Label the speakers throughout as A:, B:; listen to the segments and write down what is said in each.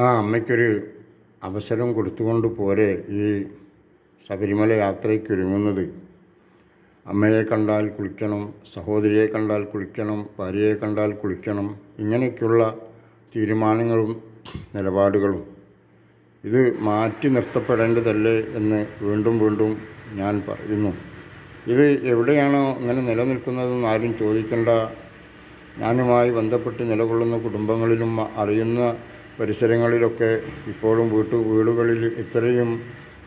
A: ആ അമ്മയ്ക്കൊരു അവസരം കൊടുത്തുകൊണ്ട് പോരെ ഈ ശബരിമല യാത്രയ്ക്ക് ഒരുങ്ങുന്നത് അമ്മയെ കണ്ടാൽ കുളിക്കണം സഹോദരിയെ കണ്ടാൽ കുളിക്കണം ഭാര്യയെ കണ്ടാൽ കുളിക്കണം ഇങ്ങനെയൊക്കെയുള്ള തീരുമാനങ്ങളും നിലപാടുകളും. ഇത് മാറ്റി നിർത്തപ്പെടേണ്ടതല്ലേ എന്ന് വീണ്ടും വീണ്ടും ഞാൻ പറയുന്നു. ഇത് എവിടെയാണോ ഇങ്ങനെ നിലനിൽക്കുന്നതെന്ന് ആരും ചോദിക്കേണ്ട. ഞാനുമായി ബന്ധപ്പെട്ട് നിലകൊള്ളുന്ന കുടുംബങ്ങളിലും അറിയുന്ന പരിസരങ്ങളിലൊക്കെ ഇപ്പോഴും വീട്ടു വീടുകളിൽ ഇത്രയും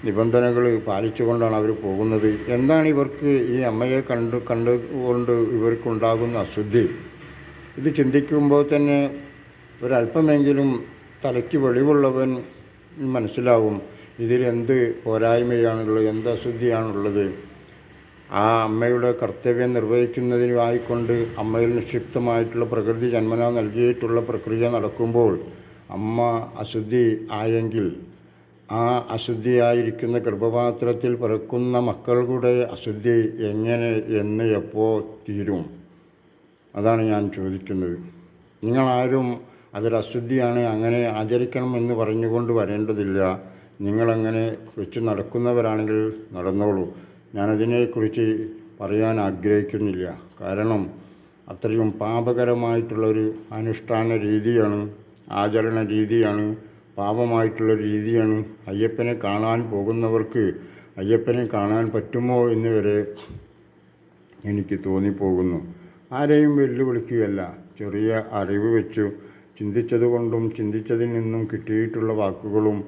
A: നിബന്ധനകൾ പാലിച്ചുകൊണ്ടാണ് അവർ പോകുന്നത്. എന്താണ് ഇവർക്ക് ഈ അമ്മയെ കണ്ട് കണ്ടുകൊണ്ട് ഇവർക്കുണ്ടാകുന്ന അശുദ്ധി? ഇത് ചിന്തിക്കുമ്പോൾ തന്നെ ഒരല്പമെങ്കിലും തലയ്ക്ക് വെളിവുള്ളവൻ മനസ്സിലാവും ഇതിലെന്ത് പോരായ്മയാണുള്ളത് എന്ത് അശുദ്ധിയാണുള്ളത്. ആ അമ്മയുടെ കർത്തവ്യം നിർവഹിക്കുന്നതിനുമായിക്കൊണ്ട് അമ്മയിൽ നിക്ഷിപ്തമായിട്ടുള്ള പ്രകൃതി ജന്മന നൽകിയിട്ടുള്ള പ്രക്രിയ നടക്കുമ്പോൾ അമ്മ അശുദ്ധി ആയെങ്കിൽ ആ അശുദ്ധിയായിരിക്കുന്ന ഗർഭപാത്രത്തിൽ പിറക്കുന്ന മക്കളുടെ അശുദ്ധി എങ്ങനെ എന്ന് എപ്പോൾ തീരും? അതാണ് ഞാൻ ചോദിക്കുന്നത്. നിങ്ങളാരും അതൊരു അശുദ്ധിയാണ് അങ്ങനെ ആചരിക്കണം എന്ന് പറഞ്ഞുകൊണ്ട് വരേണ്ടതില്ല. നിങ്ങളങ്ങനെ വെച്ച് നടക്കുന്നവരാണെങ്കിൽ നടന്നോളൂ. ഞാനതിനെക്കുറിച്ച് പറയാൻ ആഗ്രഹിക്കുന്നില്ല. കാരണം അത്രയും പാപകരമായിട്ടുള്ളൊരു അനുഷ്ഠാന രീതിയാണ് ആചരണ രീതിയാണ് പാപമായിട്ടുള്ള രീതിയാണ്. അയ്യപ്പനെ കാണാൻ പോകുന്നവർക്ക് അയ്യപ്പനെ കാണാൻ പറ്റുമോ എന്ന് വരെ എനിക്ക് തോന്നിപ്പോകുന്നു. ആരെയും വെല്ലുവിളിക്കുകയല്ല. ചെറിയ അറിവ് വെച്ചു ചിന്തിച്ചതുകൊണ്ടും ചിന്തിച്ചതിൽ നിന്നും കിട്ടിയിട്ടുള്ള വാക്കുകളും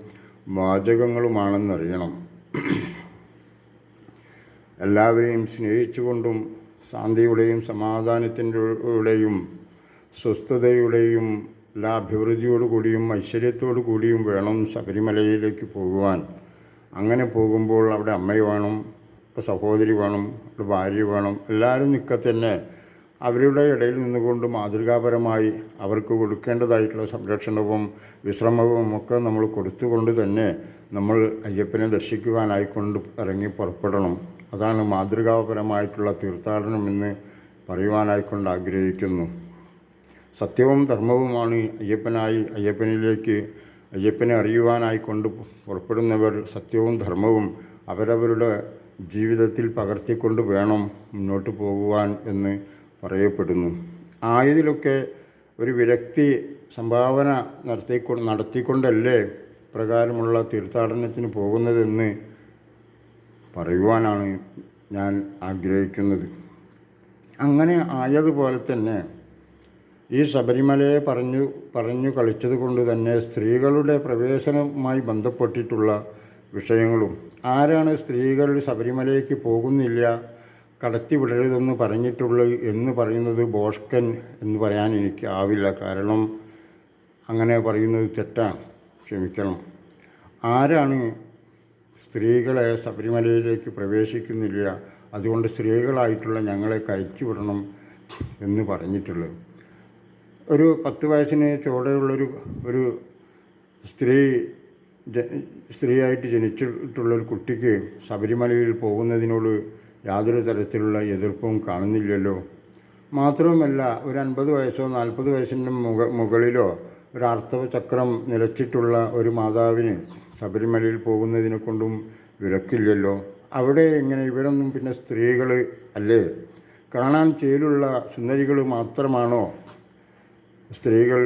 A: വാചകങ്ങളുമാണെന്നറിയണം. എല്ലാവരെയും സ്നേഹിച്ചുകൊണ്ടും ശാന്തിയുടെയും സമാധാനത്തിന്റെയും സ്വസ്ഥതയുടെയും എല്ലാ അഭിവൃദ്ധിയോടുകൂടിയും ഐശ്വര്യത്തോടു കൂടിയും വേണം ശബരിമലയിലേക്ക് പോകുവാൻ. അങ്ങനെ പോകുമ്പോൾ അവിടെ അമ്മ വേണം സഹോദരി വേണം അവിടെ ഭാര്യ വേണം. എല്ലാവരും നിൽക്കത്തന്നെ അവരുടെ ഇടയിൽ നിന്നുകൊണ്ട് മാതൃകാപരമായി അവർക്ക് കൊടുക്കേണ്ടതായിട്ടുള്ള സംരക്ഷണവും വിശ്രമവും ഒക്കെ നമ്മൾ കൊടുത്തുകൊണ്ട് തന്നെ നമ്മൾ അയ്യപ്പനെ ദർശിക്കുവാനായിക്കൊണ്ട് ഇറങ്ങി പുറപ്പെടണം. അതാണ് മാതൃകാപരമായിട്ടുള്ള തീർത്ഥാടനം എന്ന് പറയുവാനായിക്കൊണ്ട് ആഗ്രഹിക്കുന്നു. സത്യവും ധർമ്മവുമാണ് അയ്യപ്പനായി അയ്യപ്പനിലേക്ക് അയ്യപ്പനെ അറിയുവാനായി കൊണ്ട് പുറപ്പെടുന്നവർ സത്യവും ധർമ്മവും അവരവരുടെ ജീവിതത്തിൽ പകർത്തിക്കൊണ്ട് വേണം മുന്നോട്ട് പോകുവാൻ എന്ന് പറയപ്പെടുന്നു. ആയതിലൊക്കെ ഒരു വിരക്തി സംഭാവന നടത്തിക്കൊണ്ട് നടത്തിക്കൊണ്ടല്ലേ പ്രകാരമുള്ള തീർത്ഥാടനത്തിന് പോകുന്നതെന്ന് പറയുവാനാണ് ഞാൻ ആഗ്രഹിക്കുന്നത്. അങ്ങനെ ആയതുപോലെ തന്നെ ഈ ശബരിമലയെ പറഞ്ഞു പറഞ്ഞു കളിച്ചത് കൊണ്ട് തന്നെ സ്ത്രീകളുടെ പ്രവേശനവുമായി ബന്ധപ്പെട്ടിട്ടുള്ള വിഷയങ്ങളും ആരാണ് സ്ത്രീകൾ ശബരിമലയ്ക്ക് പോകുന്നില്ല കടത്തിവിടരുതെന്ന് പറഞ്ഞിട്ടുള്ളത് എന്ന് പറയുന്നത് ബോഷ്കൻ എന്ന് പറയാൻ എനിക്ക് ആവില്ല. കാരണം അങ്ങനെ പറയുന്നത് തെറ്റാണ്. ക്ഷമിക്കണം. ആരാണ് സ്ത്രീകളെ ശബരിമലയിലേക്ക് പ്രവേശിക്കുന്നില്ല അതുകൊണ്ട് സ്ത്രീകളായിട്ടുള്ള ഞങ്ങളെ കയറ്റിവിടണം എന്ന് പറഞ്ഞിട്ടുള്ളത്? ഒരു പത്ത് വയസ്സിന് ചുവടെയുള്ളൊരു ഒരു സ്ത്രീ സ്ത്രീയായിട്ട് ജനിച്ചിട്ടുള്ളൊരു കുട്ടിക്ക് ശബരിമലയിൽ പോകുന്നതിനോട് യാതൊരു തരത്തിലുള്ള എതിർപ്പും കാണുന്നില്ലല്ലോ. മാത്രവുമല്ല ഒരു അൻപത് വയസ്സോ നാൽപ്പത് വയസ്സിന്റെ മുക മുകളിലോ ഒരു ആർത്തവ ചക്രം നിലച്ചിട്ടുള്ള ഒരു മാതാവിന് ശബരിമലയിൽ പോകുന്നതിനെ കൊണ്ടും വിലക്കില്ലല്ലോ. അവിടെ ഇങ്ങനെ ഇവരൊന്നും പിന്നെ സ്ത്രീകൾ അല്ലേ? കാണാൻ ചേലുള്ള സുന്ദരികൾ മാത്രമാണോ സ്ത്രീകൾ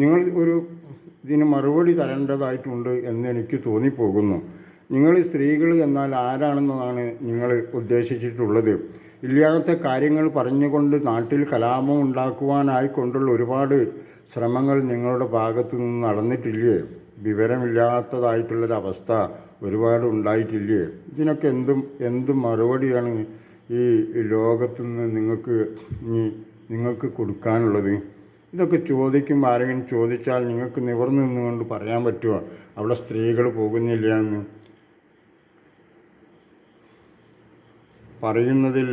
A: നിങ്ങൾ ഒരു ഇതിന് മറുപടി തരേണ്ടതായിട്ടുണ്ട് എന്ന് എനിക്ക് തോന്നിപ്പോകുന്നു. നിങ്ങൾ സ്ത്രീകൾ എന്നാൽ ആരാണെന്നതാണ് നിങ്ങൾ ഉദ്ദേശിച്ചിട്ടുള്ളത്? ഇല്ലാത്ത കാര്യങ്ങൾ പറഞ്ഞുകൊണ്ട് നാട്ടിൽ കലാപം ഉണ്ടാക്കുവാനായി കൊണ്ടുള്ള ഒരുപാട് ശ്രമങ്ങൾ നിങ്ങളുടെ ഭാഗത്തു നിന്ന് നടന്നിട്ടില്ലേ? വിവരമില്ലാത്തതായിട്ടുള്ളൊരവസ്ഥ ഒരുപാട് ഉണ്ടായിട്ടില്ലേ? ഇതിനൊക്കെ എന്തും എന്ത് മറുപടിയാണ് ഈ ലോകത്തു നിന്ന് നിങ്ങൾക്ക് നിങ്ങൾക്ക് കൊടുക്കാനുള്ളത്? ഇതൊക്കെ ചോദിക്കും ആരെങ്കിലും ചോദിച്ചാൽ നിങ്ങൾക്ക് നിവർന്നു നിന്നുകൊണ്ട് പറയാൻ പറ്റുമോ അവിടെ സ്ത്രീകൾ പോകുന്നില്ല എന്ന് പറയുന്നതിൽ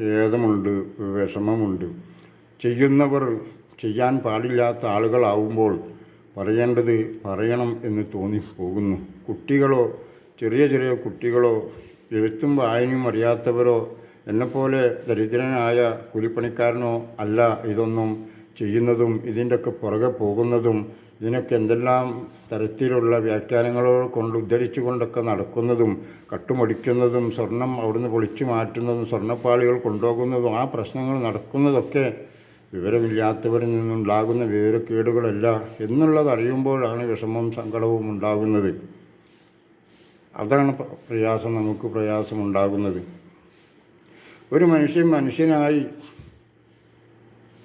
A: ഖേദമുണ്ട് വിഷമമുണ്ട്. ചെയ്യുന്നവർ ചെയ്യാൻ പാടില്ലാത്ത ആളുകളാവുമ്പോൾ പറയേണ്ടത് പറയണം എന്ന് തോന്നി പോകുന്നു. കുട്ടികളോ ചെറിയ ചെറിയ കുട്ടികളോ എഴുത്തും വായനയും അറിയാത്തവരോ എന്നെപ്പോലെ ദരിദ്രനായ കൂലിപ്പണിക്കാരനോ അല്ല ഇതൊന്നും ചെയ്യുന്നതും ഇതിന്റെയൊക്കെ പുറകെ പോകുന്നതും ഇതിനൊക്കെ എന്തെല്ലാം തരത്തിലുള്ള വ്യാഖ്യാനങ്ങളോ കൊണ്ട് ഉദ്ധരിച്ചു കൊണ്ടൊക്കെ നടക്കുന്നതും കട്ടുമടിക്കുന്നതും സ്വർണം അവിടുന്ന് പൊളിച്ചു മാറ്റുന്നതും സ്വർണപ്പാളികൾ കൊണ്ടുപോകുന്നതും ആ പ്രശ്നങ്ങൾ നടക്കുന്നതൊക്കെ വിവരമില്ലാത്തവരിൽ നിന്നുണ്ടാകുന്ന വിവരക്കേടുകളല്ല എന്നുള്ളത് അറിയുമ്പോഴാണ് വിഷമവും സങ്കടവും ഉണ്ടാകുന്നത്. അതാണ് പ്രയാസം നമുക്ക് പ്രയാസമുണ്ടാകുന്നത്. ഒരു മനുഷ്യൻ മനുഷ്യനായി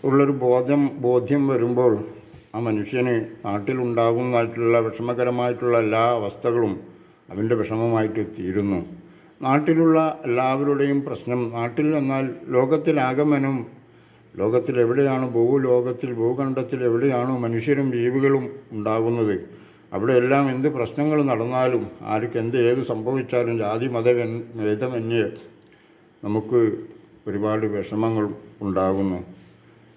A: ഉള്ളൊരു ബോധം ബോധ്യം വരുമ്പോൾ ആ മനുഷ്യന് നാട്ടിലുണ്ടാകുന്നതായിട്ടുള്ള വിഷമകരമായിട്ടുള്ള എല്ലാ അവസ്ഥകളും അവന്റെ വിഷമമായിട്ട് തീരുന്നു. നാട്ടിലുള്ള എല്ലാവരുടെയും പ്രശ്നം നാട്ടിൽ എന്നാൽ ലോകത്തിലാകമനും ലോകത്തിലെവിടെയാണ് ഭൂലോകത്തിൽ ഭൂഖണ്ഡത്തിൽ എവിടെയാണോ മനുഷ്യരും ജീവികളും ഉണ്ടാകുന്നത് അവിടെയെല്ലാം എന്ത് പ്രശ്നങ്ങൾ നടന്നാലും ആർക്ക് എന്ത് ഏത് സംഭവിച്ചാലും ജാതി മത ഭേദമന്യേ നമുക്ക് ഒരുപാട് വിഷമങ്ങൾ ഉണ്ടാകുന്നു.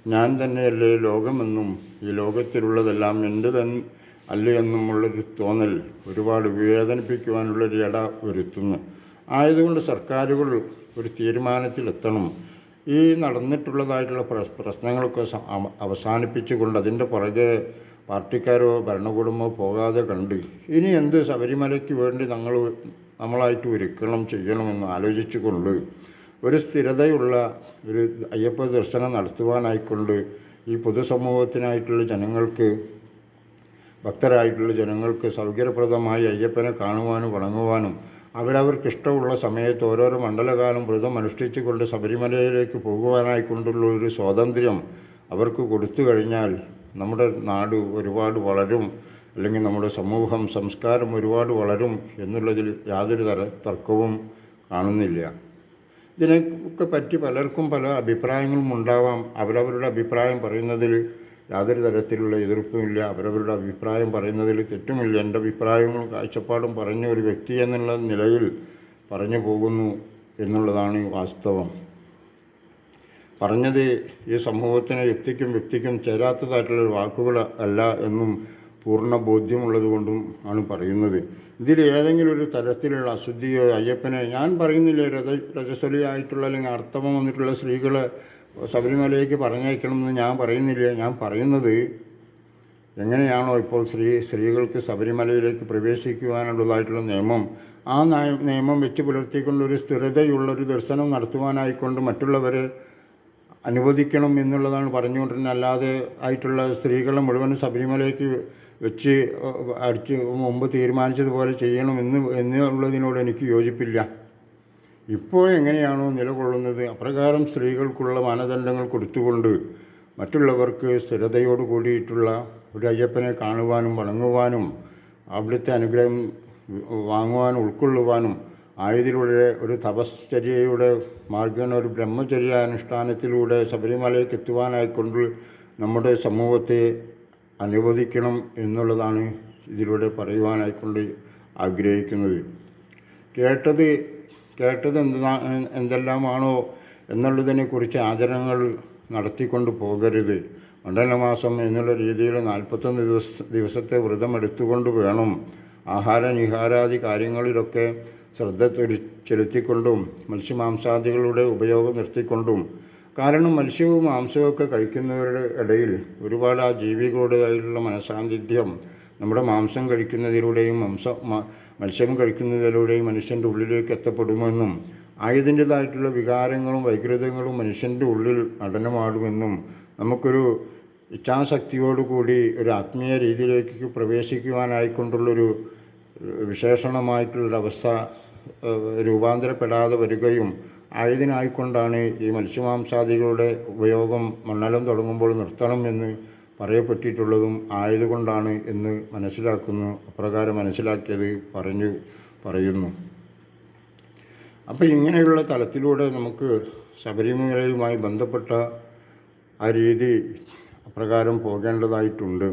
A: ഞാൻ തന്നെയല്ലേ ലോകമെന്നും ഈ ലോകത്തിലുള്ളതെല്ലാം എന്റെ തന്നെ അല്ല എന്നുമുള്ളൊരു തോന്നൽ ഒരുപാട് വേദനിപ്പിക്കുവാനുള്ളൊരു ഇട വരുത്തുന്നു. ആയതുകൊണ്ട് സർക്കാരുകൾ ഒരു തീരുമാനത്തിലെത്തണം. ഈ നടന്നിട്ടുള്ളതായിട്ടുള്ള പ്ര- പ്രശ്നങ്ങളൊക്കെ അവസാനിപ്പിച്ചുകൊണ്ട് അതിന്റെ പുറകെ പാർട്ടിക്കാരോ ഭരണകൂടമോ പോകാതെ കണ്ട് ഇനി എന്ത് ശബരിമലയ്ക്ക് വേണ്ടി ഞങ്ങൾ നമ്മളായിട്ട് ഒരുക്കണം ചെയ്യണമെന്ന് ആലോചിച്ചുകൊണ്ട് ഒരു സ്ഥിരതയുള്ള ഒരു അയ്യപ്പ ദർശനം നടത്തുവാനായിക്കൊണ്ട് ഈ പൊതുസമൂഹത്തിനായിട്ടുള്ള ജനങ്ങൾക്ക് ഭക്തരായിട്ടുള്ള ജനങ്ങൾക്ക് സൗകര്യപ്രദമായി അയ്യപ്പനെ കാണുവാനും വണങ്ങുവാനും അവരവർക്കിഷ്ടമുള്ള സമയത്ത് ഓരോരോ മണ്ഡലകാലം വ്രതം അനുഷ്ഠിച്ചുകൊണ്ട് ശബരിമലയിലേക്ക് പോകുവാനായിക്കൊണ്ടുള്ള ഒരു സ്വാതന്ത്ര്യം അവർക്ക് കൊടുത്തു കഴിഞ്ഞാൽ നമ്മുടെ നാട് ഒരുപാട് വളരും അല്ലെങ്കിൽ നമ്മുടെ സമൂഹം സംസ്കാരം ഒരുപാട് വളരും എന്നുള്ളതിൽ യാതൊരു തര തർക്കവും കാണുന്നില്ല. ഇതിനെയൊക്കെ പറ്റി പലർക്കും പല അഭിപ്രായങ്ങളും ഉണ്ടാവാം. അവരവരുടെ അഭിപ്രായം പറയുന്നതിൽ യാതൊരു തരത്തിലുള്ള എതിർപ്പുമില്ല അവരവരുടെ അഭിപ്രായം പറയുന്നതിൽ തെറ്റുമില്ല. എന്റെ അഭിപ്രായങ്ങളും കാഴ്ചപ്പാടും പറഞ്ഞ ഒരു വ്യക്തി എന്നുള്ള നിലയിൽ പറഞ്ഞു പോകുന്നു എന്നുള്ളതാണ് വാസ്തവം. പറഞ്ഞത് ഈ സമൂഹത്തിന് വ്യക്തിക്കും വ്യക്തിക്കും ചേരാത്തതായിട്ടുള്ള വാക്കുകൾ അല്ല എന്നും പൂർണ ബോധ്യമുള്ളത് കൊണ്ടും ആണ് പറയുന്നത്. ഇതിൽ ഏതെങ്കിലും ഒരു തരത്തിലുള്ള അശുദ്ധിയോ അയ്യപ്പനെ ഞാൻ പറയുന്നില്ല രജ രജസ്വലിയായിട്ടുള്ള അല്ലെങ്കിൽ അർത്ഥമം വന്നിട്ടുള്ള സ്ത്രീകളെ ശബരിമലയിലേക്ക് പറഞ്ഞയക്കണമെന്ന് ഞാൻ പറയുന്നില്ല. ഞാൻ പറയുന്നത് എങ്ങനെയാണോ ഇപ്പോൾ സ്ത്രീ സ്ത്രീകൾക്ക് ശബരിമലയിലേക്ക് പ്രവേശിക്കുവാനുള്ളതായിട്ടുള്ള നിയമം. ആ നിയമം വെച്ച് പുലർത്തിക്കൊണ്ട് ഒരു സ്ഥിരതയുള്ളൊരു ദർശനം നടത്തുവാനായിക്കൊണ്ട് മറ്റുള്ളവരെ അനുവദിക്കണം എന്നുള്ളതാണ് പറഞ്ഞുകൊണ്ടിരുന്നത്. അല്ലാതെ ആയിട്ടുള്ള സ്ത്രീകളെ മുഴുവനും ശബരിമലയ്ക്ക് വെച്ച് അടിച്ച് മുമ്പ് തീരുമാനിച്ചതുപോലെ ചെയ്യണം എന്ന് എന്നുള്ളതിനോട് എനിക്ക് യോജിപ്പില്ല. ഇപ്പോൾ എങ്ങനെയാണോ നിലകൊള്ളുന്നത് അപ്രകാരം സ്ത്രീകൾക്കുള്ള മാനദണ്ഡങ്ങൾ കൊടുത്തുകൊണ്ട് മറ്റുള്ളവർക്ക് സ്ഥിരതയോട് കൂടിയിട്ടുള്ള ഒരു അയ്യപ്പനെ കാണുവാനും വണങ്ങുവാനും അവിടുത്തെ അനുഗ്രഹം വാങ്ങുവാനും ഉൾക്കൊള്ളുവാനും ആയതിലൂടെ ഒരു തപശ്ചര്യയുടെ മാർഗം ഒരു ബ്രഹ്മചര്യ അനുഷ്ഠാനത്തിലൂടെ ശബരിമലയ്ക്ക് എത്തുവാനായിക്കൊണ്ട് നമ്മുടെ സമൂഹത്തെ അനുവദിക്കണം എന്നുള്ളതാണ് ഇതിലൂടെ പറയുവാനായിക്കൊണ്ട് ആഗ്രഹിക്കുന്നത്. കേട്ടത് കേട്ടത് എന്താ എന്തെല്ലാമാണോ എന്നുള്ളതിനെക്കുറിച്ച് ആചരണങ്ങൾ നടത്തിക്കൊണ്ട് പോകരുത്. മണ്ഡലമാസം എന്നുള്ള രീതിയിൽ നാൽപ്പത്തൊന്ന് ദിവസ ദിവസത്തെ വ്രതം എടുത്തുകൊണ്ട് വേണം. ആഹാര നിഹാരാദി കാര്യങ്ങളിലൊക്കെ ശ്രദ്ധ ചെലു- ചെലുത്തിക്കൊണ്ടും മത്സ്യമാംസാദികളുടെ ഉപയോഗം നിർത്തിക്കൊണ്ടും കാരണം മത്സ്യവും മാംസവും ഒക്കെ കഴിക്കുന്നവരുടെ ഇടയിൽ ഒരുപാട് ആ ജീവികളുടേതായിട്ടുള്ള മനസാന്നിധ്യം നമ്മുടെ മാംസം കഴിക്കുന്നതിലൂടെയും മാംസ മത്സ്യം കഴിക്കുന്നതിലൂടെയും മനുഷ്യന്റെ ഉള്ളിലേക്ക് എത്തപ്പെടുമെന്നും ആയതിന്റെതായിട്ടുള്ള വികാരങ്ങളും വൈകൃതങ്ങളും മനുഷ്യന്റെ ഉള്ളിൽ നടനമാടുമെന്നും നമുക്കൊരു ഇച്ഛാശക്തിയോടുകൂടി ഒരു ആത്മീയ രീതിയിലേക്ക് പ്രവേശിക്കുവാനായിക്കൊണ്ടുള്ളൊരു വിശേഷണമായിട്ടുള്ളൊരവസ്ഥ രൂപാന്തരപ്പെടാതെ വരികയും ആയതിനായിക്കൊണ്ടാണ് ഈ മത്സ്യമാംസാദികളുടെ ഉപയോഗം മണ്ണലം തുടങ്ങുമ്പോൾ നിർത്തണം എന്ന് പറയപ്പെട്ടിട്ടുള്ളതും ആയതുകൊണ്ടാണ് എന്ന് മനസ്സിലാക്കുന്നു. അപ്രകാരം മനസ്സിലാക്കിയത് പറഞ്ഞു പറയുന്നു. അപ്പോൾ ഇങ്ങനെയുള്ള തലത്തിലൂടെ നമുക്ക് ശബരിമലയുമായി ബന്ധപ്പെട്ട ആ രീതി അപ്രകാരം പോകേണ്ടതായിട്ടുണ്ട്.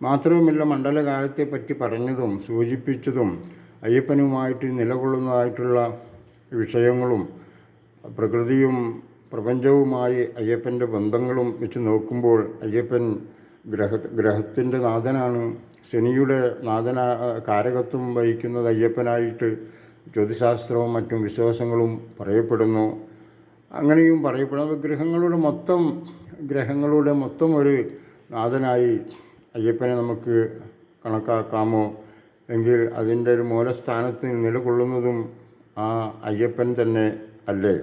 A: മാത്രവുമല്ല മണ്ഡലകാലത്തെ പറ്റി പറഞ്ഞതും സൂചിപ്പിച്ചതും അയ്യപ്പനുമായിട്ട് നിലകൊള്ളുന്നതായിട്ടുള്ള വിഷയങ്ങളും പ്രകൃതിയും പ്രപഞ്ചവുമായി അയ്യപ്പന്റെ ബന്ധങ്ങളും വെച്ച് നോക്കുമ്പോൾ അയ്യപ്പൻ ഗ്രഹ ഗ്രഹത്തിന്റെ നാഥനാണ്. ശനിയുടെ നാഥന കാരകത്വം വഹിക്കുന്നത് അയ്യപ്പനായിട്ട് ജ്യോതിശാസ്ത്രവും മറ്റും വിശ്വാസങ്ങളും പറയപ്പെടുന്നു. അങ്ങനെയും പറയപ്പെടുന്നു. ഗ്രഹങ്ങളുടെ മൊത്തം ഗ്രഹങ്ങളുടെ മൊത്തം ഒരു നാഥനായി അയ്യപ്പനെ നമുക്ക് കണക്കാക്കാമോ? എങ്കിൽ അതിന്റെ ഒരു മൂലസ്ഥാനത്ത് നിലകൊള്ളുന്നതും ആ അയ്യപ്പൻ തന്നെ അല്ലേ?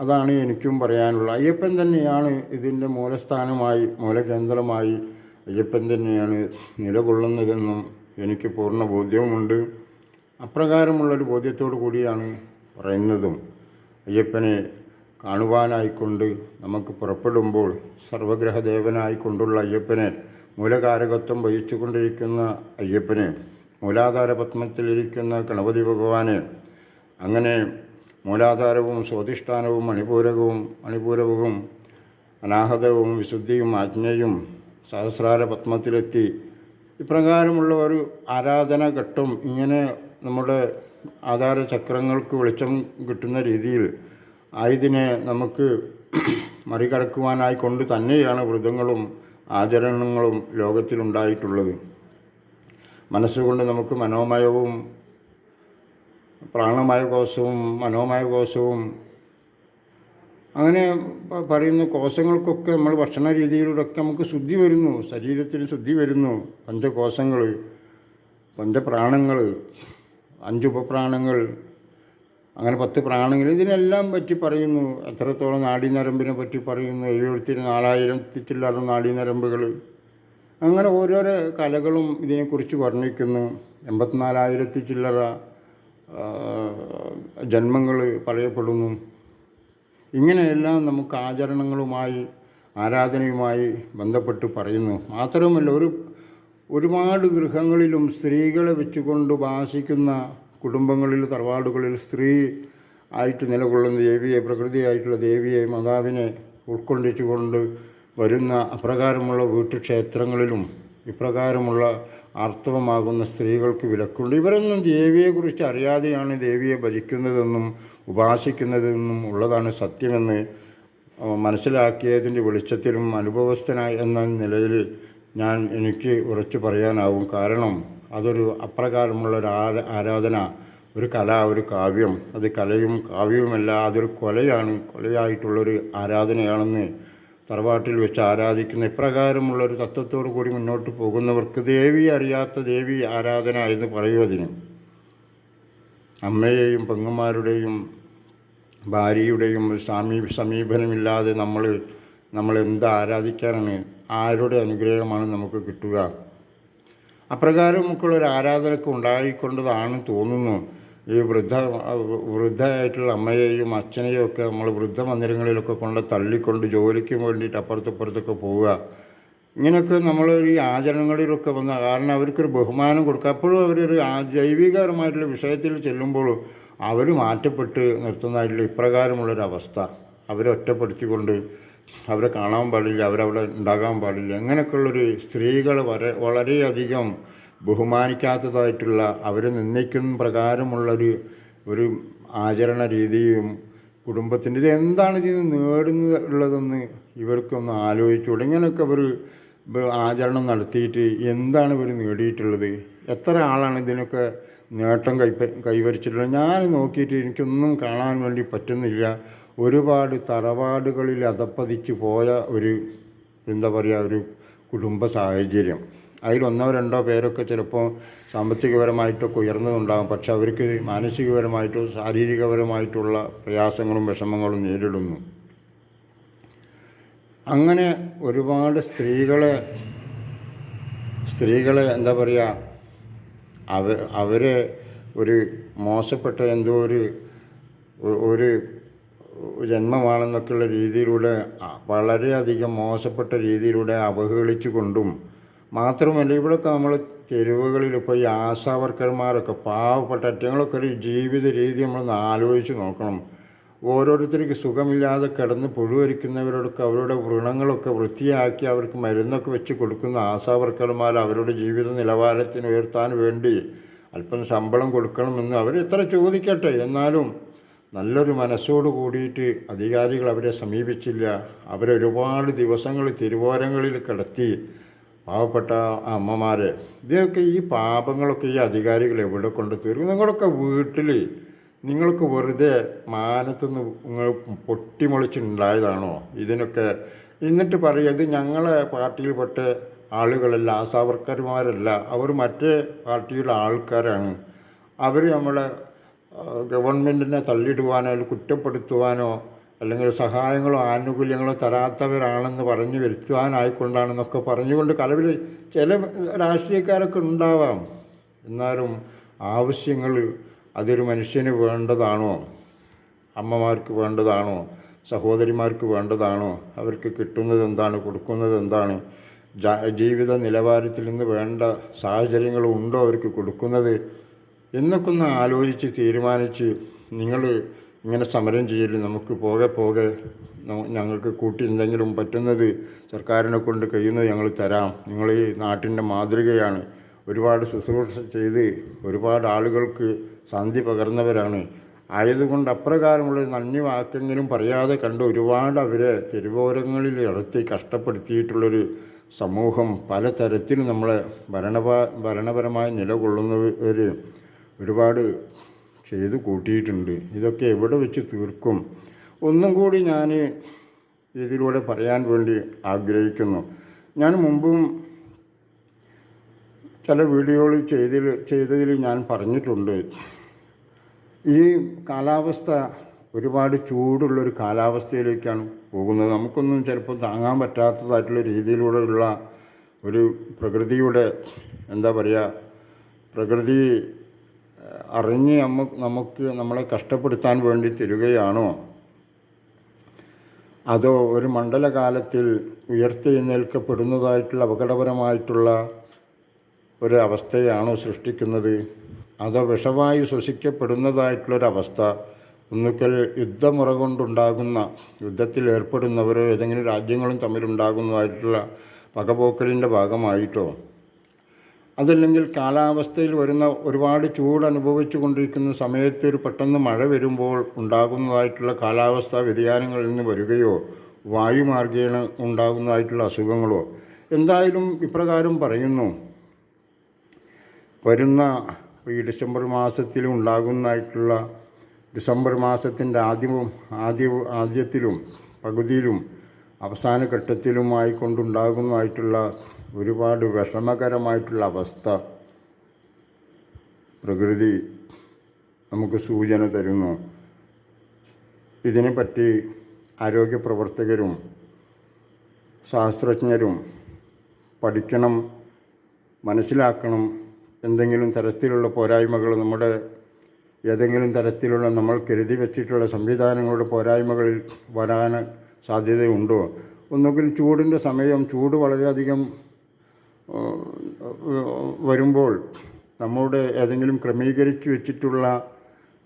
A: അതാണ് എനിക്കും പറയാനുള്ള അയ്യപ്പൻ തന്നെയാണ് ഇതിന്റെ മൂലസ്ഥാനമായി മൂലകേന്ദ്രമായി അയ്യപ്പൻ തന്നെയാണ് നിലകൊള്ളുന്നതെന്നും എനിക്ക് പൂർണ ബോധ്യവുമുണ്ട്. അപ്രകാരമുള്ളൊരു ബോധ്യത്തോടു കൂടിയാണ് പറയുന്നതും. അയ്യപ്പനെ കാണുവാനായിക്കൊണ്ട് നമുക്ക് പുറപ്പെടുമ്പോൾ സർവഗ്രഹദേവനായിക്കൊണ്ടുള്ള അയ്യപ്പനെ മൂലകാരകത്വം വഹിച്ചുകൊണ്ടിരിക്കുന്ന അയ്യപ്പനെ മൂലാധാര പത്മത്തിലിരിക്കുന്ന ഗണപതി ഭഗവാനെ അങ്ങനെ മൂലാധാരവും സ്വാധിഷ്ഠാനവും മണിപൂരകവും മണിപൂരകവും അനാഹതവും വിശുദ്ധിയും ആജ്ഞയും സഹസ്രാര പത്മത്തിലെത്തി ഇപ്രകാരമുള്ള ഒരു ആരാധന ഘട്ടം ഇങ്ങനെ നമ്മുടെ ആധാര ചക്രങ്ങൾക്ക് വെളിച്ചം കിട്ടുന്ന രീതിയിൽ ആയതിനെ നമുക്ക് മറികടക്കുവാനായി കൊണ്ട് തന്നെയാണ് വ്രതങ്ങളും ആചരണങ്ങളും ലോകത്തിലുണ്ടായിട്ടുള്ളത്. മനസ്സുകൊണ്ട് നമുക്ക് മനോമയവും പ്രാണമയ കോശവും മനോമായ കോശവും. അങ്ങനെ പറയുന്ന കോശങ്ങൾക്കൊക്കെ നമ്മൾ ഭക്ഷണ രീതിയിലൂടെയൊക്കെ നമുക്ക് ശുദ്ധി വരുന്നു. ശരീരത്തിന് ശുദ്ധി വരുന്നു. പഞ്ചകോശങ്ങൾ പഞ്ചപ്രാണങ്ങൾ അഞ്ച് ഉപപ്രാണങ്ങൾ അങ്ങനെ പത്ത് പ്രാണങ്ങൾ ഇതിനെല്ലാം പറ്റി പറയുന്നു. എത്രത്തോളം നാഡീനരമ്പിനെ പറ്റി പറയുന്നു. എഴുപത്തി നാലായിരം തിറ്റില്ലാത്ത നാഡീനരമ്പുകൾ. അങ്ങനെ ഓരോരോ കലകളും ഇതിനെക്കുറിച്ച് വർണിക്കുന്നു. എൺപത്തിനാലായിരത്തി ചില്ലറ ജന്മങ്ങൾ പറയപ്പെടുന്നു. ഇങ്ങനെയെല്ലാം നമുക്ക് ആചരണങ്ങളുമായി ആരാധനയുമായി ബന്ധപ്പെട്ട് പറയുന്നു. മാത്രമല്ല ഒരു ഒരുപാട് ഗൃഹങ്ങളിലും സ്ത്രീകളെ വെച്ചുകൊണ്ട് ഭാഷിക്കുന്ന കുടുംബങ്ങളിൽ തറവാടുകളിൽ സ്ത്രീ ആയിട്ട് നിലകൊള്ളുന്ന ദേവിയെ പ്രകൃതിയായിട്ടുള്ള ദേവിയെ മാതാവിനെ ഉൾക്കൊണ്ടിച്ചുകൊണ്ട് വരുന്ന അപ്രകാരമുള്ള വീട്ടുക്ഷേത്രങ്ങളിലും ഇപ്രകാരമുള്ള ആർത്തവമാകുന്ന സ്ത്രീകൾക്ക് വിലക്കുണ്ട് ഇവരൊന്നും ദേവിയെക്കുറിച്ച് അറിയാതെയാണ് ദേവിയെ ഭജിക്കുന്നതെന്നും ഉപാസിക്കുന്നതെന്നും ഉള്ളതാണ് സത്യമെന്ന് മനസ്സിലാക്കിയതിന്റെ വെളിച്ചത്തിലും അനുഭവസ്ഥനായി എന്ന നിലയിൽ ഞാൻ എനിക്ക് ഉറച്ചു പറയാനാവും. കാരണം അതൊരു അപ്രകാരമുള്ള ഒരു ആര ആരാധന ഒരു കല ഒരു കാവ്യം. അത് കലയും കാവ്യവുമല്ല അതൊരു കൊലയാണ്. കൊലയായിട്ടുള്ളൊരു ആരാധനയാണെന്ന് തറവാട്ടിൽ വെച്ച് ആരാധിക്കുന്ന ഇപ്രകാരമുള്ള ഒരു തത്വത്തോടു കൂടി മുന്നോട്ട് പോകുന്നവർക്ക് ദേവി അറിയാത്ത ദേവി ആരാധന എന്ന് പറയുവതിന് അമ്മയെയും പെങ്ങന്മാരുടെയും ഭാര്യയുടെയും സമീ സമീപനമില്ലാതെ നമ്മൾ നമ്മൾ എന്ത് ആരാധിക്കാനാണ് ആരുടെ അനുഗ്രഹമാണ് നമുക്ക് കിട്ടുക? അപ്രകാരമൊക്കെയുള്ളൊരു ആരാധനക്ക് ഉണ്ടായിക്കൊണ്ടതാണ് തോന്നുന്നു. ഈ വൃദ്ധ വൃദ്ധയായിട്ടുള്ള അമ്മയെയും അച്ഛനെയും ഒക്കെ നമ്മൾ വൃദ്ധ മന്ദിരങ്ങളിലൊക്കെ കൊണ്ട് തള്ളിക്കൊണ്ട് ജോലിക്ക് വേണ്ടിയിട്ട് അപ്പുറത്തപ്പുറത്തൊക്കെ പോവുക. ഇങ്ങനെയൊക്കെ നമ്മൾ ഈ ആചരണങ്ങളിലൊക്കെ വന്ന കാരണം അവർക്കൊരു ബഹുമാനം കൊടുക്കുക. അപ്പോഴും അവരൊരു ജൈവികപരമായിട്ടുള്ള വിഷയത്തിൽ ചെല്ലുമ്പോൾ അവർ മാറ്റപ്പെട്ട് നിർത്തുന്നതായിട്ടുള്ള ഇപ്രകാരമുള്ളൊരവസ്ഥ. അവരെ ഒറ്റപ്പെടുത്തിക്കൊണ്ട് അവരെ കാണാൻ പാടില്ല അവരവിടെ ഉണ്ടാകാൻ പാടില്ല. അങ്ങനെയൊക്കെയുള്ളൊരു സ്ത്രീകൾ വരെ വളരെയധികം ബഹുമാനിക്കാത്തതായിട്ടുള്ള അവരെ നിന്ദിക്കുന്ന പ്രകാരമുള്ളൊരു ഒരു ആചരണ രീതിയും കുടുംബത്തിന്റെ ഇത് എന്താണ് ഇതിന് നേടുന്നത് ഉള്ളതെന്ന് ഇവർക്കൊന്ന് ആലോചിച്ചുകൂടെ ഇങ്ങനെയൊക്കെ അവർ ആചരണം നടത്തിയിട്ട് എന്താണ് ഇവർ നേടിയിട്ടുള്ളത്? എത്ര ആളാണ് ഇതിനൊക്കെ നേട്ടം കൈപ്പ കൈവരിച്ചിട്ടുള്ളത്? ഞാൻ നോക്കിയിട്ട് എനിക്കൊന്നും കാണാൻ വേണ്ടി പറ്റുന്നില്ല. ഒരുപാട് തറവാടുകളിൽ അതപ്പതിച്ച് പോയ ഒരു എന്താ പറയുക ഒരു കുടുംബ സാഹചര്യം. അതിൽ ഒന്നോ രണ്ടോ പേരൊക്കെ ചിലപ്പോൾ സാമ്പത്തികപരമായിട്ടൊക്കെ ഉയർന്നതുണ്ടാകും പക്ഷെ അവർക്ക് മാനസികപരമായിട്ടോ ശാരീരികപരമായിട്ടുള്ള പ്രയാസങ്ങളും വിഷമങ്ങളും നേരിടുന്നു. അങ്ങനെ ഒരുപാട് സ്ത്രീകളെ സ്ത്രീകളെ എന്താ പറയുക അവ അവരെ ഒരു മോശപ്പെട്ട എന്തോ ഒരു ഒരു ജന്മമാണെന്നൊക്കെയുള്ള രീതിയിലൂടെ വളരെയധികം മോശപ്പെട്ട രീതിയിലൂടെ അവഹേളിച്ചു കൊണ്ടും മാത്രമല്ല ഇവിടെയൊക്കെ നമ്മൾ തെരുവുകളിൽ ഇപ്പോൾ ഈ ആശാവർക്കർമാരൊക്കെ പാവപ്പെട്ട അറ്റങ്ങളൊക്കെ ഒരു ജീവിത രീതി നമ്മളൊന്ന് ആലോചിച്ച് നോക്കണം. ഓരോരുത്തർക്ക് സുഖമില്ലാതെ കിടന്ന് പുഴുവരിക്കുന്നവരോടൊക്കെ അവരുടെ വ്രണങ്ങളൊക്കെ വൃത്തിയാക്കി അവർക്ക് മരുന്നൊക്കെ വെച്ച് കൊടുക്കുന്ന ആശാവർക്കർമാർ അവരുടെ ജീവിത നിലവാരത്തിന് ഉയർത്താൻ വേണ്ടി അല്പം ശമ്പളം കൊടുക്കണമെന്ന് അവർ എത്ര ചോദിക്കട്ടെ. എന്നാലും നല്ലൊരു മനസ്സോട് കൂടിയിട്ട് അധികാരികൾ അവരെ സമീപിച്ചില്ല. അവരൊരുപാട് ദിവസങ്ങൾ തിരുവോരങ്ങളിൽ കിടത്തി പാവപ്പെട്ട അമ്മമാരെ ഇതൊക്കെ ഈ പാപങ്ങളൊക്കെ ഈ അധികാരികൾ എവിടെ കൊണ്ട് തീർക്കും നിങ്ങളൊക്കെ വീട്ടിൽ നിങ്ങൾക്ക് വെറുതെ മാനത്തുനിന്ന് നിങ്ങൾ പൊട്ടിമൊളിച്ചിട്ടുണ്ടായതാണോ ഇതിനൊക്കെ എന്നിട്ട് പറയുക ഇത് ഞങ്ങളെ പാർട്ടിയിൽപ്പെട്ട ആളുകളല്ല ആശാവർക്കർമാരല്ല അവർ മറ്റേ പാർട്ടിയുടെ ആൾക്കാരാണ്. അവർ നമ്മളെ ഗവൺമെന്റിനെ തള്ളിയിടുവാനോ കുറ്റപ്പെടുത്തുവാനോ അല്ലെങ്കിൽ സഹായങ്ങളോ ആനുകൂല്യങ്ങളോ തരാത്തവരാണെന്ന് പറഞ്ഞു വരുത്തുവാനായിക്കൊണ്ടാണെന്നൊക്കെ പറഞ്ഞുകൊണ്ട് കലവിൽ ചില രാഷ്ട്രീയക്കാരൊക്കെ ഉണ്ടാവാം. എന്നാലും ആവശ്യങ്ങൾ അതൊരു മനുഷ്യന് വേണ്ടതാണോ? അമ്മമാർക്ക് വേണ്ടതാണോ? സഹോദരിമാർക്ക് വേണ്ടതാണോ? അവർക്ക് കിട്ടുന്നത് എന്താണ്? കൊടുക്കുന്നത് എന്താണ്? ജീവിത നിലവാരത്തിൽ നിന്ന് വേണ്ട സാഹചര്യങ്ങൾ ഉണ്ടോ? അവർക്ക് കൊടുക്കുന്നത് എന്നൊക്കെ ഒന്ന് ആലോചിച്ച് തീരുമാനിച്ച് നിങ്ങൾ ഇങ്ങനെ സമരം ചെയ്യൽ നമുക്ക് പോകെ പോകെ ഞങ്ങൾക്ക് കൂട്ടി എന്തെങ്കിലും പറ്റുന്നത് സർക്കാരിനെ കൊണ്ട് കഴിയുന്നത് ഞങ്ങൾ തരാം. നിങ്ങൾ ഈ നാട്ടിന്റെ മാതൃകയാണ്. ഒരുപാട് ശുശ്രൂഷ ചെയ്ത് ഒരുപാട് ആളുകൾക്ക് സന്ധി പകർന്നവരാണ്. ആയതുകൊണ്ട് അപ്രകാരമുള്ള നന്ദി വാക്കെങ്കിലും പറയാതെ കണ്ട് ഒരുപാട് അവരെ തെരുവോരങ്ങളിൽ ഇറത്തി കഷ്ടപ്പെടുത്തിയിട്ടുള്ളൊരു സമൂഹം പലതരത്തിൽ നമ്മളെ ഭരണപ ഭരണപരമായി നിലകൊള്ളുന്നവർ ഒരുപാട് ചെയ്ത് കൂട്ടിയിട്ടുണ്ട്. ഇതൊക്കെ എവിടെ വെച്ച് തീർക്കും? ഒന്നും കൂടി ഞാൻ ഇതിലൂടെ പറയാൻ വേണ്ടി ആഗ്രഹിക്കുന്നു. ഞാൻ മുമ്പും ചില വീഡിയോകൾ ചെയ്തതിൽ ചെയ്തതിൽ ഞാൻ പറഞ്ഞിട്ടുണ്ട്. ഈ കാലാവസ്ഥ ഒരുപാട് ചൂടുള്ളൊരു കാലാവസ്ഥയിലേക്കാണ് പോകുന്നത്. നമുക്കൊന്നും ചിലപ്പോൾ താങ്ങാൻ പറ്റാത്തതായിട്ടുള്ള രീതിയിലൂടെയുള്ള ഒരു പ്രകൃതിയുടെ എന്താ പറയുക പ്രകൃതി അറിഞ്ഞ് നമ്മ നമുക്ക് നമ്മളെ കഷ്ടപ്പെടുത്താൻ വേണ്ടി തരികയാണോ? അതോ ഒരു മണ്ഡലകാലത്തിൽ ഉയർത്തെഴുന്നേൽക്കപ്പെടുന്നതായിട്ടുള്ള അപകടപരമായിട്ടുള്ള ഒരു അവസ്ഥയാണോ സൃഷ്ടിക്കുന്നത്? അതോ വിഷവായു ശ്വസിക്കപ്പെടുന്നതായിട്ടുള്ളൊരവസ്ഥ ഒന്നുക്കൽ യുദ്ധമുറ കൊണ്ടുണ്ടാകുന്ന യുദ്ധത്തിൽ ഏർപ്പെടുന്നവരോ ഏതെങ്കിലും രാജ്യങ്ങളും തമ്മിലുണ്ടാകുന്നതായിട്ടുള്ള പകപോക്കലിന്റെ ഭാഗമായിട്ടോ? അതല്ലെങ്കിൽ കാലാവസ്ഥയിൽ വരുന്ന ഒരുപാട് ചൂട് അനുഭവിച്ചു കൊണ്ടിരിക്കുന്ന സമയത്ത് ഒരു പെട്ടെന്ന് മഴ വരുമ്പോൾ ഉണ്ടാകുന്നതായിട്ടുള്ള കാലാവസ്ഥാ വ്യതിയാനങ്ങളിൽ നിന്ന് വരികയോ വായുമാർഗേണ ഉണ്ടാകുന്നതായിട്ടുള്ള അസുഖങ്ങളോ? എന്തായാലും ഇപ്രകാരം പറയുന്നു. വരുന്ന ഈ ഡിസംബർ മാസത്തിൽ ഉണ്ടാകുന്നതായിട്ടുള്ള ഡിസംബർ മാസത്തിന്റെ ആദ്യവും ആദ്യ ആദ്യത്തിലും പകുതിയിലും അവസാന ഘട്ടത്തിലുമായി കൊണ്ടുണ്ടാകുന്നതായിട്ടുള്ള ഒരുപാട് വിഷമകരമായിട്ടുള്ള അവസ്ഥ. പ്രകൃതി നമുക്ക് സൂചന തരുന്നു. ഇതിനെപ്പറ്റി ആരോഗ്യ പ്രവർത്തകരും ശാസ്ത്രജ്ഞരും പഠിക്കണം മനസ്സിലാക്കണം. എന്തെങ്കിലും തരത്തിലുള്ള പോരായ്മകൾ നമ്മുടെ ഏതെങ്കിലും തരത്തിലുള്ള നമ്മൾ കരുതി വച്ചിട്ടുള്ള സംവിധാനങ്ങളുടെ പോരായ്മകളിൽ വരാൻ സാധ്യതയുണ്ടോ? ഒന്നുകിൽ ചൂടിന്റെ സമയം ചൂട് വളരെയധികം വരുമ്പോൾ നമ്മുടെ ഏതെങ്കിലും ക്രമീകരിച്ചു വെച്ചിട്ടുള്ള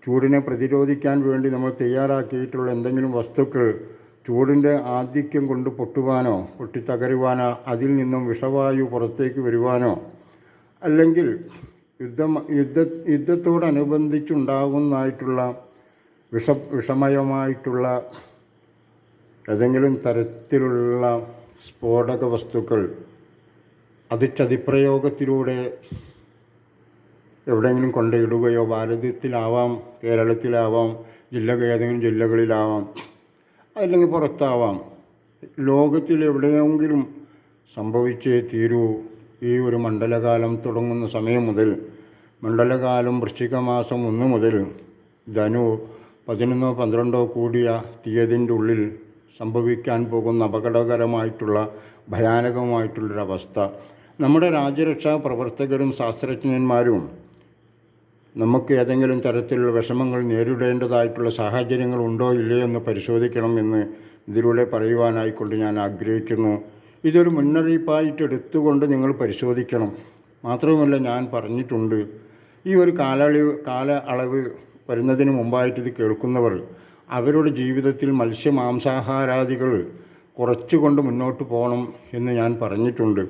A: ചൂടിനെ പ്രതിരോധിക്കാൻ വേണ്ടി നമ്മൾ തയ്യാറാക്കിയിട്ടുള്ള എന്തെങ്കിലും വസ്തുക്കൾ ചൂടിന്റെ ആധിക്യം കൊണ്ട് പൊട്ടുവാനോ പൊട്ടിത്തകരുവാനോ അതിൽ നിന്നും വിഷവായു പുറത്തേക്ക് വരുവാനോ അല്ലെങ്കിൽ യുദ്ധം യുദ്ധ യുദ്ധത്തോടനുബന്ധിച്ചുണ്ടാകുന്നതായിട്ടുള്ള വിഷ വിഷമയമായിട്ടുള്ള ഏതെങ്കിലും തരത്തിലുള്ള സ്ഫോടക വസ്തുക്കൾ അത് ചതിപ്രയോഗത്തിലൂടെ എവിടെയെങ്കിലും കൊണ്ടിടുകയോ ഭാരതത്തിലാവാം കേരളത്തിലാവാം ജില്ല ഏതെങ്കിലും ജില്ലകളിലാവാം അല്ലെങ്കിൽ പുറത്താവാം. ലോകത്തിൽ എവിടെയെങ്കിലും സംഭവിച്ചേ തീരൂ. ഈ ഒരു മണ്ഡലകാലം തുടങ്ങുന്ന സമയം മുതൽ മണ്ഡലകാലം വൃശ്ചികമാസം ഒന്ന് മുതൽ ധനു പതിനൊന്നോ പന്ത്രണ്ടോ കൂടിയ തീയതിന്റെ ഉള്ളിൽ സംഭവിക്കാൻ പോകുന്ന അപകടകരമായിട്ടുള്ള ഭയാനകമായിട്ടുള്ളൊരവസ്ഥ. നമ്മുടെ രാജ്യരക്ഷാ പ്രവർത്തകരും ശാസ്ത്രജ്ഞന്മാരും നമുക്ക് ഏതെങ്കിലും തരത്തിലുള്ള വിഷമങ്ങൾ നേരിടേണ്ടതായിട്ടുള്ള സാഹചര്യങ്ങൾ ഉണ്ടോ ഇല്ലയോ എന്ന് പരിശോധിക്കണം എന്ന് ഇതിലൂടെ പറയുവാനായിക്കൊണ്ട് ഞാൻ ആഗ്രഹിക്കുന്നു. ഇതൊരു മുന്നറിയിപ്പായിട്ട് എടുത്തുകൊണ്ട് നിങ്ങൾ പരിശോധിക്കണം. മാത്രവുമല്ല ഞാൻ പറഞ്ഞിട്ടുണ്ട് ഈ ഒരു കാലയളവ് കാല അളവ് വരുന്നതിന് മുമ്പായിട്ട് ഇത് കേൾക്കുന്നവർ അവരുടെ ജീവിതത്തിൽ മത്സ്യമാംസാഹാരാദികൾ കുറച്ചുകൊണ്ട് മുന്നോട്ട് പോകണം എന്ന് ഞാൻ പറഞ്ഞിട്ടുണ്ട്.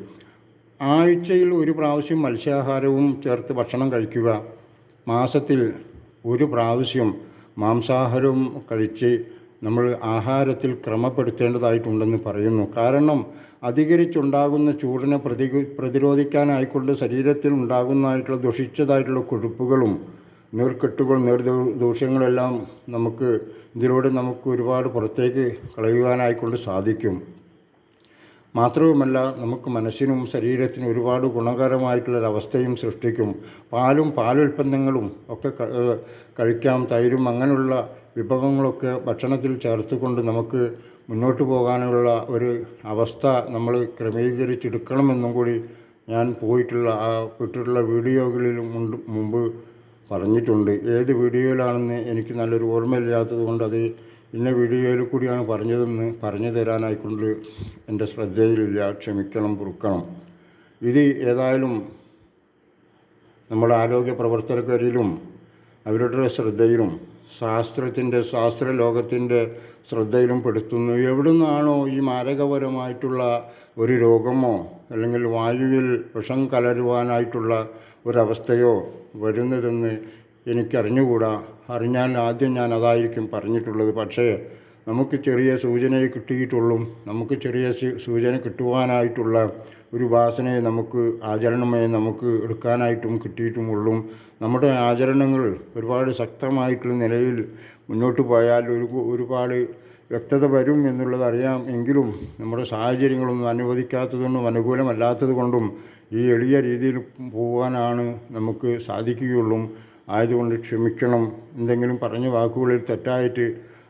A: ആഴ്ചയിൽ ഒരു പ്രാവശ്യം മത്സ്യാഹാരവും ചേർത്ത് ഭക്ഷണം കഴിക്കുക. മാസത്തിൽ ഒരു പ്രാവശ്യം മാംസാഹാരവും കഴിച്ച് നമ്മൾ ആഹാരത്തിൽ ക്രമപ്പെടുത്തേണ്ടതായിട്ടുണ്ടെന്ന് പറയുന്നു. കാരണം അധികരിച്ചുണ്ടാകുന്ന ചൂടിനെ പ്രതി പ്രതിരോധിക്കാനായിക്കൊണ്ട് ശരീരത്തിൽ ഉണ്ടാകുന്നതായിട്ടുള്ള ദുഷിച്ചതായിട്ടുള്ള കൊഴുപ്പുകളും നീർക്കെട്ടുകൾ നീർദൂഷ്യങ്ങളെല്ലാം നമുക്ക് ഇതിലൂടെ നമുക്ക് ഒരുപാട് പുറത്തേക്ക് കളയുവാനായിക്കൊണ്ട് സാധിക്കും. മാത്രവുമല്ല നമുക്ക് മനസ്സിനും ശരീരത്തിനും ഒരുപാട് ഗുണകരമായിട്ടുള്ളൊരവസ്ഥയും സൃഷ്ടിക്കും. പാലും പാലുൽപ്പന്നങ്ങളും ഒക്കെ കഴിക്കാം. തൈരും അങ്ങനെയുള്ള വിഭവങ്ങളൊക്കെ ഭക്ഷണത്തിൽ ചേർത്തുകൊണ്ട് നമുക്ക് മുന്നോട്ട് പോകാനുള്ള ഒരു അവസ്ഥ നമ്മൾ ക്രമീകരിച്ചെടുക്കണമെന്നും കൂടി ഞാൻ പോയിട്ടുള്ള ആ വിട്ടിട്ടുള്ള വീഡിയോകളിലും മുമ്പ് പറഞ്ഞിട്ടുണ്ട്. ഏത് വീഡിയോയിലാണെന്ന് എനിക്ക് നല്ലൊരു ഓർമ്മയില്ലാത്തത് കൊണ്ട് അത് ഇന്ന വീഡിയോയിൽ കൂടിയാണ് പറഞ്ഞതെന്ന് പറഞ്ഞു തരാനായിക്കൊണ്ട് എന്റെ ശ്രദ്ധയിലില്ല. ക്ഷമിക്കണം പൊറുക്കണം. ഇത് ഏതായാലും നമ്മുടെ ആരോഗ്യ പ്രവർത്തകരിലും അവരുടെ ശ്രദ്ധയിലും ശാസ്ത്രത്തിന്റെ ശാസ്ത്ര ലോകത്തിന്റെ ശ്രദ്ധയിലും പെടുത്തുന്നു. എവിടുന്നാണോ ഈ മാരകപരമായിട്ടുള്ള ഒരു രോഗമോ അല്ലെങ്കിൽ വായുവിൽ വിഷം കലരുവാനായിട്ടുള്ള ഒരവസ്ഥയോ വരുന്നതെന്ന് എനിക്കറിഞ്ഞുകൂടാ. അറിഞ്ഞാൽ ആദ്യം ഞാൻ അതായിരിക്കും പറഞ്ഞിട്ടുള്ളത്. പക്ഷേ നമുക്ക് ചെറിയ സൂചനയെ കിട്ടിയിട്ടുള്ളൂ. നമുക്ക് ചെറിയ സൂചന കിട്ടുവാനായിട്ടുള്ള ഒരു വാസനയെ നമുക്ക് ആചരണമേ നമുക്ക് എടുക്കാനായിട്ടും കിട്ടിയിട്ടുമുള്ളൂ. നമ്മുടെ ആചരണങ്ങൾ ഒരുപാട് ശക്തമായിട്ടുള്ള നിലയിൽ മുന്നോട്ട് പോയാൽ ഒരു ഒരുപാട് വ്യക്തത വരും എന്നുള്ളത് അറിയാം. എങ്കിലും നമ്മുടെ സാഹചര്യങ്ങളൊന്നും അനുവദിക്കാത്തതുകൊണ്ടും അനുകൂലമല്ലാത്തത് കൊണ്ടും ഈ എളിയ രീതിയിൽ പോകാനാണ് നമുക്ക് സാധിക്കുകയുള്ളൂ. ആയതുകൊണ്ട് ക്ഷമിക്കണം. എന്തെങ്കിലും പറഞ്ഞ വാക്കുകളിൽ തെറ്റായിട്ട്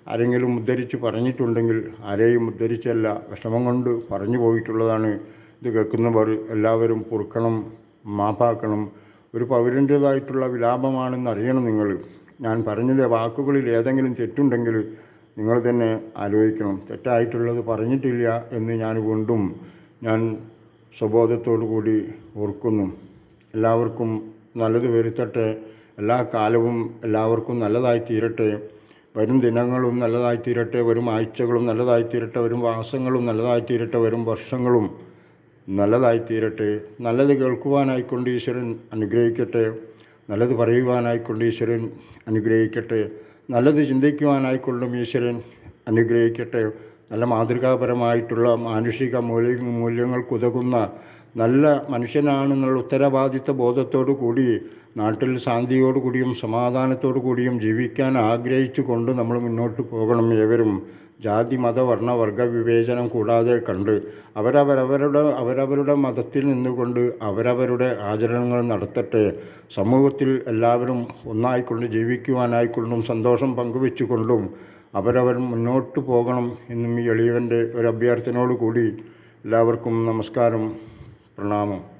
A: ആരെങ്കിലും ഉദ്ധരിച്ച് പറഞ്ഞിട്ടുണ്ടെങ്കിൽ ആരെയും ഉദ്ധരിച്ചല്ല. വിഷമം കൊണ്ട് പറഞ്ഞു പോയിട്ടുള്ളതാണ് ഇത് കേൾക്കുന്നവർ എല്ലാവരും പൊറുക്കണം മാപ്പാക്കണം. ഒരു പൗരന്റേതായിട്ടുള്ള വിലാപമാണെന്ന് അറിയണം നിങ്ങൾ. ഞാൻ പറഞ്ഞത് വാക്കുകളിൽ ഏതെങ്കിലും തെറ്റുണ്ടെങ്കിൽ നിങ്ങൾ തന്നെ ആലോചിക്കണം. തെറ്റായിട്ടുള്ളത് പറഞ്ഞിട്ടില്ല എന്ന് ഞാൻ വീണ്ടും ഞാൻ സ്വബോധത്തോടു കൂടി ഓർക്കുന്നു. എല്ലാവർക്കും നല്ലത് വരുത്തട്ടെ. എല്ലാ കാലവും എല്ലാവർക്കും നല്ലതായി തീരട്ടെ വരും ദിനങ്ങളും നല്ലതായി തീരട്ടെ വരും ആഴ്ചകളും നല്ലതായി തീരട്ടെ വരും മാസങ്ങളും നല്ലതായി തീരട്ടെ വരും വർഷങ്ങളും നല്ലതായി തീരട്ടെ നല്ലത് കേൾക്കുവാനായിക്കൊണ്ട് ഈശ്വരൻ അനുഗ്രഹിക്കട്ടെ. നല്ലത് പറയുവാനായിക്കൊണ്ട് ഈശ്വരൻ അനുഗ്രഹിക്കട്ടെ. നല്ലത് ചിന്തിക്കുവാനായിക്കൊണ്ടും ഈശ്വരൻ അനുഗ്രഹിക്കട്ടെ. നല്ല മാതൃകാപരമായിട്ടുള്ള മാനുഷിക മൂല്യ മൂല്യങ്ങൾക്കുതകുന്ന നല്ല മനുഷ്യനാണെന്നുള്ള ഉത്തരവാദിത്ത ബോധത്തോടു കൂടി നാട്ടിൽ ശാന്തിയോടു കൂടിയും സമാധാനത്തോടു കൂടിയും ജീവിക്കാൻ ആഗ്രഹിച്ചു കൊണ്ട് നമ്മൾ മുന്നോട്ട് പോകണം ഏവരും. ജാതി മത വർണ വർഗ വിവേചനം കൂടാതെ കണ്ട് അവരവരവരുടെ അവരവരുടെ മതത്തിൽ നിന്നുകൊണ്ട് അവരവരുടെ ആചരണങ്ങൾ നടത്തട്ടെ. സമൂഹത്തിൽ എല്ലാവരും ഒന്നായിക്കൊണ്ട് ജീവിക്കുവാനായിക്കൊണ്ടും സന്തോഷം പങ്കുവെച്ചുകൊണ്ടും അവരവർ മുന്നോട്ട് പോകണം എന്നും ഈ എളിയവന്റെ ഒരു അഭ്യർത്ഥനയോട് കൂടി എല്ലാവർക്കും നമസ്കാരം. ప్రణామం.